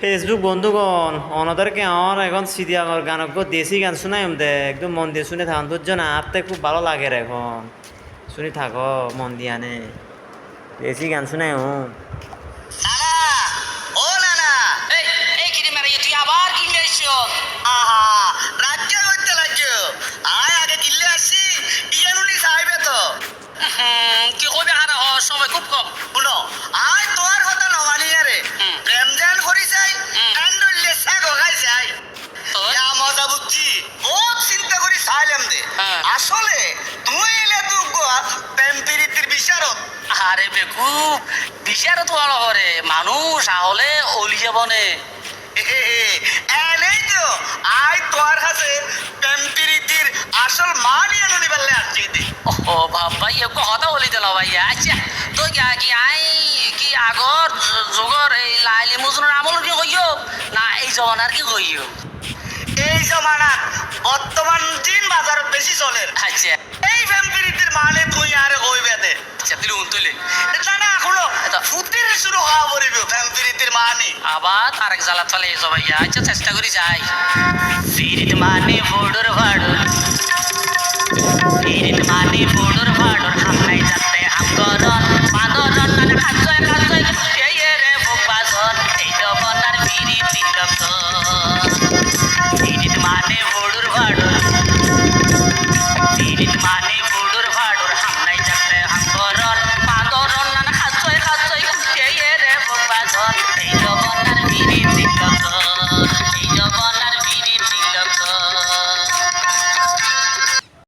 Facebook বন্ধুগণ, অনাদেরকে আমার এখন সিদি আগর গান দেশি গান শোনাই দে, একদম মন দিয়ে শুনে থাকুন তোর জন্য আপতে খুব ভালো লাগে রে এখন। শুনি থাকো, মন দিয়ে আনে দেশি গান শুনাই হুম আবার কি আহা। বহুত চিন্তা করি চাইলাম দে। হ্যাঁ। আসলে তুই এলে তো প্রেম প্রীতির বিচারত আরে বেকুব বিচার তো ভালো করে মানুষ আহলে অলি যাবনে এনেই তো আয় তোর কাছে প্রেম প্রীতির আসল মান ইয়ানুনি বেলে আসছি ও ভাই একটু কথা বলি দিল ভাইয়া। আচ্ছা তো কি কি আই কি আগর যুগর এই লাইলি মুজনুর আমল কি কইও না এই জমানার কি কইও এই জমানাত বর্তমান দিন বাজার বেশি চলে। আচ্ছা। এই ভ্যাম্পিরিটির মানে তুই আর ওই বেদে। আচ্ছা তুই উন্তুলি না না এখনও ফুতির শুরু হওয়া পড়িবে ভ্যাম্পিরিটির মানে। আবার তারেক জ্বালা তলে এই সবাই আচ্ছা চেষ্টা করি যাই। ফিরিত মানে বোর্ডর ভাড় ফিরিত মানে বোর্ডর ভাড় হামলাই যাতে হামগর বাঁদর না খাচ্ছয় খাচ্ছয় এই রে ভোগ বাঁদর এই জমানার माने वो